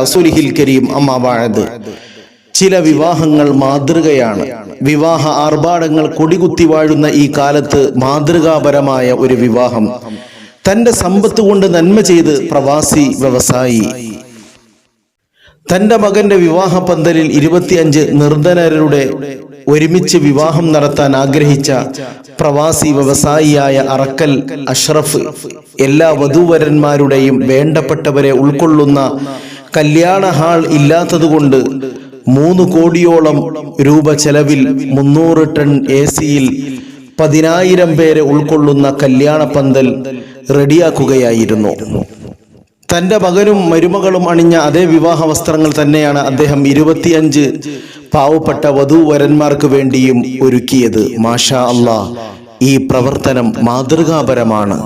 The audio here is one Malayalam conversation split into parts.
റസൂലിഹിൽ കരീം ചില വിവാഹങ്ങൾ മാതൃകയാണ്. വിവാഹ ആർഭാടങ്ങൾ കൊടികുത്തി വാഴുന്ന ഈ കാലത്ത് മാതൃകാപരമായ ഒരു വിവാഹം. തന്റെ സമ്പത്ത് കൊണ്ട് നന്മ ചെയ്ത് പ്രവാസി വ്യവസായി. തന്റെ മകന്റെ വിവാഹ പന്തലിൽ ഇരുപത്തിയഞ്ച് നിർധനരുടെ ഒരുമിച്ച് വിവാഹം നടത്താൻ ആഗ്രഹിച്ച പ്രവാസി വ്യവസായിയായ അറക്കൽ അഷ്റഫ് എല്ലാ വധൂവരന്മാരുടെയും വേണ്ടപ്പെട്ടവരെ ഉൾക്കൊള്ളുന്ന കല്യാണ ഹാൾ ഇല്ലാത്തതുകൊണ്ട് മൂന്ന് കോടിയോളം രൂപ ചെലവിൽ മുന്നൂറ് ടൺ എ സിയിൽ പതിനായിരം പേരെ ഉൾക്കൊള്ളുന്ന കല്യാണ പന്തൽ റെഡിയാക്കുകയായിരുന്നു. തന്റെ മകനും മരുമകളും അണിഞ്ഞ അതേ വിവാഹ വസ്ത്രങ്ങൾ തന്നെയാണ് അദ്ദേഹം ഇരുപത്തിയഞ്ച് പാവപ്പെട്ട വധൂവരന്മാർക്ക് വേണ്ടിയും ഒരുക്കിയത് മാഷാ അള്ളാ ഈ പ്രവർത്തനം മാതൃകാപരമാണ്.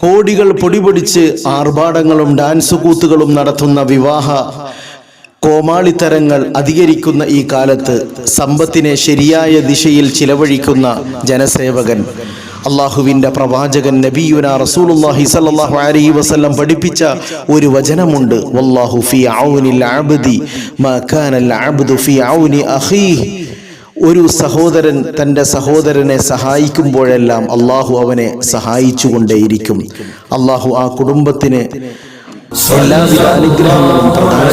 കോടികൾ പൊടിപൊടിച്ച് ആർഭാടങ്ങളും ഡാൻസ് കൂത്തുകളും നടത്തുന്ന വിവാഹ കോമാളിത്തരങ്ങൾ അധികരിക്കുന്ന ഈ കാലത്ത് സമ്പത്തിനെ ശരിയായ ദിശയിൽ ചിലവഴിക്കുന്ന ജനസേവകൻ അള്ളാഹുവിന്റെ പ്രവാചകൻ നബിയുന റസൂലുല്ലാഹി സല്ലാഹു അലൈഹി വസല്ലം പഠിപ്പിച്ച ഒരു വചനമുണ്ട്. വല്ലാഹു ഫി ഔനിൽ ആബ്ദി മക്കാനൽ ആബ്ദു ഫി ഔനി ഒരു സഹോദരൻ തന്റെ സഹോദരനെ സഹായിക്കുമ്പോഴെല്ലാം അള്ളാഹു അവനെ സഹായിച്ചുകൊണ്ടേയിരിക്കും. അള്ളാഹു ആ കുടുംബത്തിന് എല്ലാവിധ അനുഗ്രഹങ്ങളും പ്രധാന